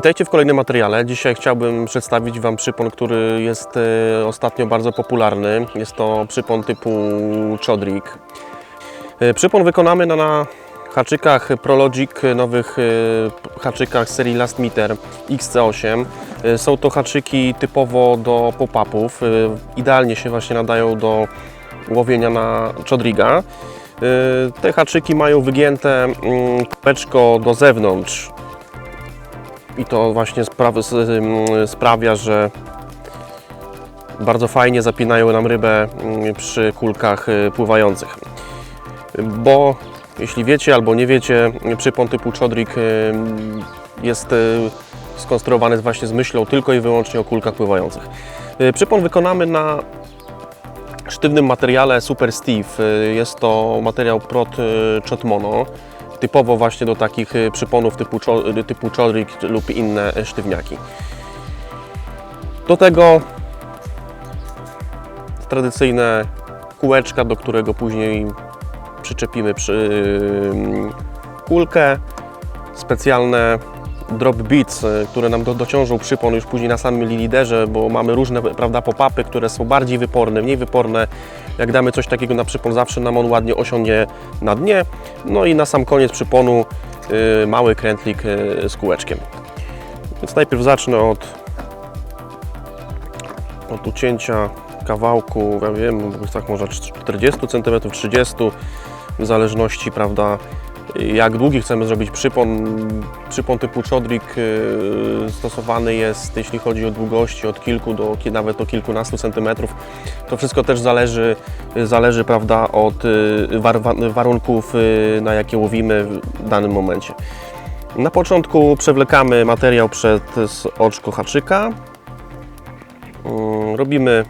Witajcie w kolejnym materiale. Dzisiaj chciałbym przedstawić Wam przypon, który jest e, ostatnio bardzo popularny. Jest to przypon typu Chodrik. E, Przypon wykonamy na, na haczykach Prologic, nowych e, haczykach serii Last Meter XC8. E, Są to haczyki typowo do pop-upów. Idealnie się właśnie nadają do łowienia na Chodriga. Te haczyki mają wygięte mm, kółeczko do zewnątrz, i to właśnie sprawia, że bardzo fajnie zapinają nam rybę ym, przy kulkach y, pływających. Bo jeśli wiecie albo nie wiecie, przypon typu Chodrik ym, jest y, skonstruowany właśnie z myślą tylko i wyłącznie o kulkach pływających. Y, Przypon wykonamy na sztywnym materiale Super Steve. Jest to materiał Prot Chotmono typowo właśnie do takich y, przyponów typu, y, typu Chodrik lub inne y, sztywniaki. Do tego tradycyjne kółeczka, do którego później przyczepimy przy, kulkę, specjalne drop beats, y, które nam do, dociążą przypon już później na samym liderze, bo mamy różne prawda, pop-upy, które są bardziej wyporne, mniej wyporne. Jak damy coś takiego na przypon, zawsze nam on ładnie osiądzie na dnie. No i na sam koniec przyponu y, mały krętlik y, z kółeczkiem. Więc najpierw zacznę od, od ucięcia kawałku, ja wiem, tak może 40 cm, 30 w zależności, prawda, jak długi chcemy zrobić przypon. Przypon typu Chodrik y, stosowany jest, jeśli chodzi o długości, od kilku do nawet do kilkunastu centymetrów. To wszystko też zależy, zależy prawda, od y, war, wa- warunków, y, na jakie łowimy w danym momencie. Na początku przewlekamy materiał przez oczko haczyka. Mm, Robimy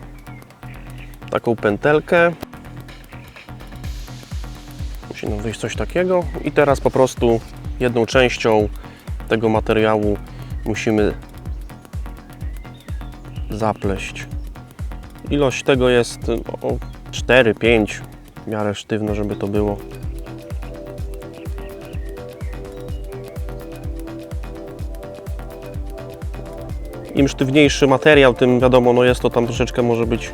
taką pętelkę. Nam wyjść coś takiego. I teraz po prostu jedną częścią tego materiału musimy zapleść. Ilość tego jest no, 4-5 w miarę sztywno, żeby to było. Im sztywniejszy materiał, tym wiadomo, no jest to tam troszeczkę może być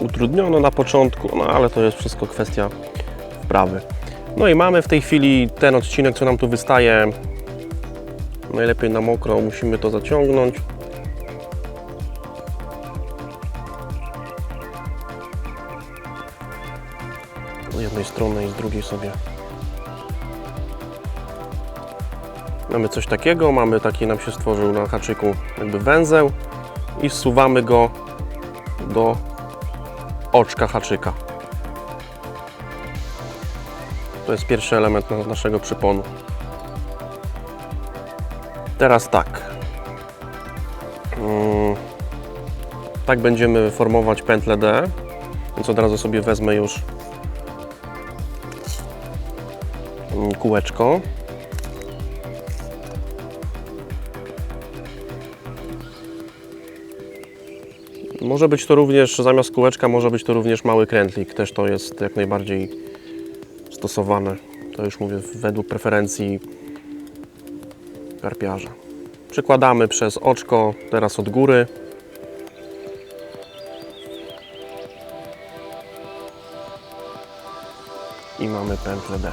utrudnione na początku, no ale to jest wszystko kwestia wprawy. No i mamy w tej chwili ten odcinek, co nam tu wystaje. Najlepiej na mokro musimy to zaciągnąć. Z jednej strony i z drugiej sobie. Mamy coś takiego, mamy taki nam się stworzył na haczyku jakby węzeł i zsuwamy go do oczka haczyka. To jest pierwszy element na- naszego przyponu. Teraz tak. Mm, Tak będziemy formować pętlę D. Więc od razu sobie wezmę już mm, kółeczko. Może być to również, zamiast kółeczka, może być to również mały krętlik. Też to jest jak najbardziej stosowane. To już mówię według preferencji karpiarza. Przykładamy przez oczko, teraz od góry. I mamy pętlę D.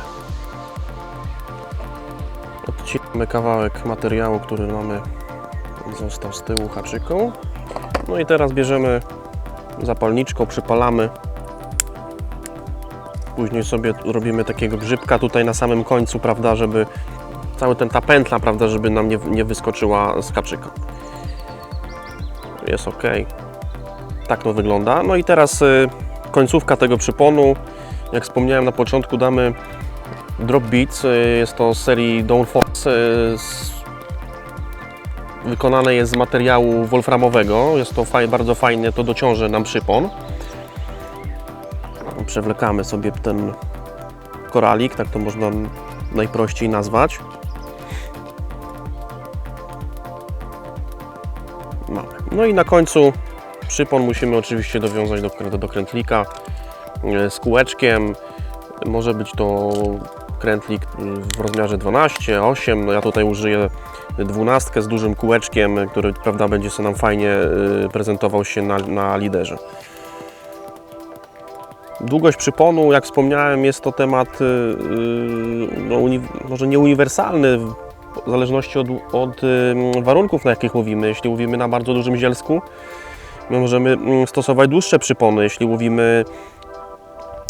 Odcinamy kawałek materiału, który mamy został z tyłu haczyką. No i teraz bierzemy zapalniczką, przypalamy. Później sobie robimy takiego grzybka tutaj na samym końcu, prawda, żeby cały ten ta pętla, prawda, żeby nam nie, nie wyskoczyła z kaczyka. Jest ok. Tak to wygląda. No i teraz y, końcówka tego przyponu. Jak wspomniałem na początku, damy drop beats. Y, jest to z serii Dawn Force. Y, z wykonane jest z materiału wolframowego. Jest to faj, bardzo fajne, to dociąży nam przypon. Przewlekamy sobie ten koralik, tak to można najprościej nazwać. Mamy. No i na końcu przypon musimy oczywiście dowiązać do, do krętlika e, z kółeczkiem. Może być to krętlik w rozmiarze 12, 8. No ja tutaj użyję 12 z dużym kółeczkiem, który prawda, będzie sobie nam fajnie y, prezentował się na, na liderze. Długość przyponu, jak wspomniałem, jest to temat y, y, no, może nie uniwersalny, w zależności od, od warunków, na jakich łowimy. Jeśli łowimy na bardzo dużym zielsku, my możemy stosować dłuższe przypony. Jeśli łowimy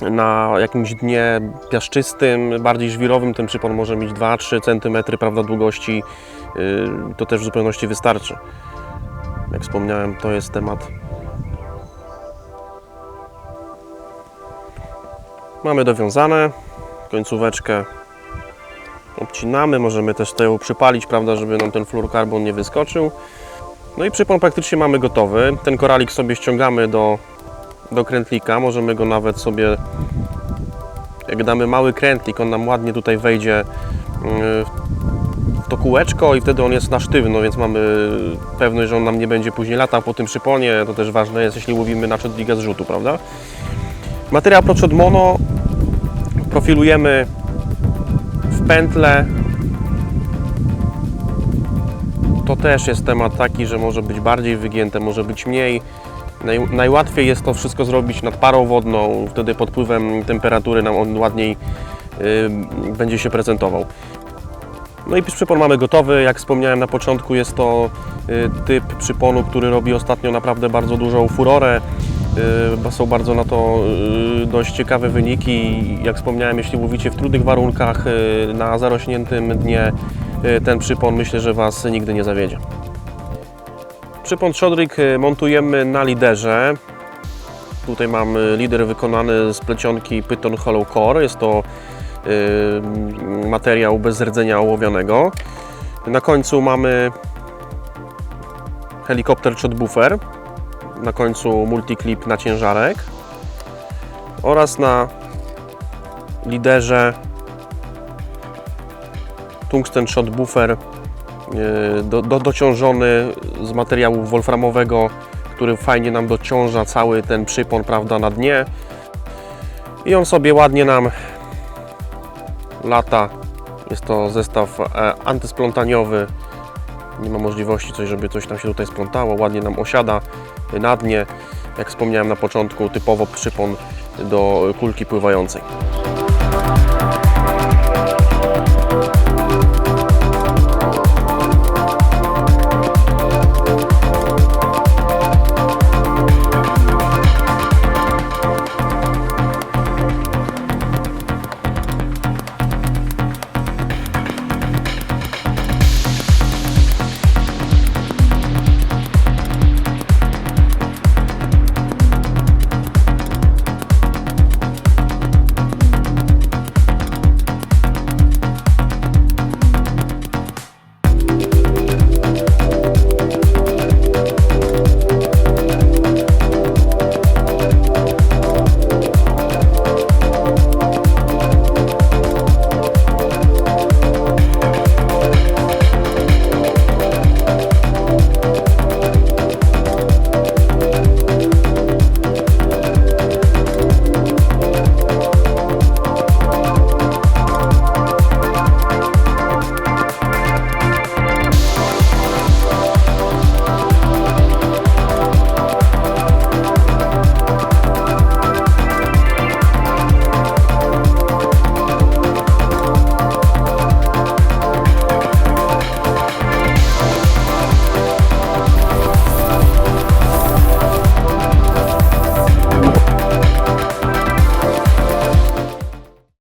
na jakimś dnie piaszczystym, bardziej żwirowym, ten przypon może mieć 2-3 cm prawda, długości. y, To też w zupełności wystarczy. Jak wspomniałem, to jest temat Mamy dowiązane, końcóweczkę obcinamy, możemy też ją przypalić, prawda, żeby nam ten fluorokarbon nie wyskoczył. No i przypon praktycznie mamy gotowy. Ten koralik sobie ściągamy do, do krętlika, możemy go nawet sobie, jak damy mały krętlik, on nam ładnie tutaj wejdzie yy, w to kółeczko i wtedy on jest na sztywno, więc mamy pewność, że on nam nie będzie później latał po tym przyponie. To też ważne jest, jeśli łowimy na czodliga z rzutu, prawda? Materiał Prochod Mono profilujemy w pętle. To też jest temat taki, że może być bardziej wygięte, może być mniej. Naj, najłatwiej jest to wszystko zrobić nad parą wodną, wtedy pod wpływem temperatury nam on ładniej y, będzie się prezentował. No i przypon mamy gotowy. Jak wspomniałem na początku, jest to y, typ przyponu, który robi ostatnio naprawdę bardzo dużą furorę. Y, bo są bardzo na to y, dość ciekawe wyniki. Jak wspomniałem, jeśli łowicie w trudnych warunkach y, na zarośniętym dnie, ten przypon myślę, że Was nigdy nie zawiedzie. Przypon Trzodryk y, montujemy na liderze. Tutaj mam lider wykonany z plecionki Python Hollow Core. Jest to materiał bez rdzenia ołowianego. Na końcu mamy helikopter shot buffer na końcu multiclip na ciężarek oraz na liderze tungsten shot buffer yy, do, do, dociążony z materiału wolframowego, który fajnie nam dociąża cały ten przypon prawda, na dnie. I on sobie ładnie nam lata. Jest to zestaw e, antysplątaniowy. Nie ma możliwości coś, żeby coś tam się tutaj splątało, ładnie nam osiada na dnie, jak wspomniałem na początku, typowo przypon do kulki pływającej.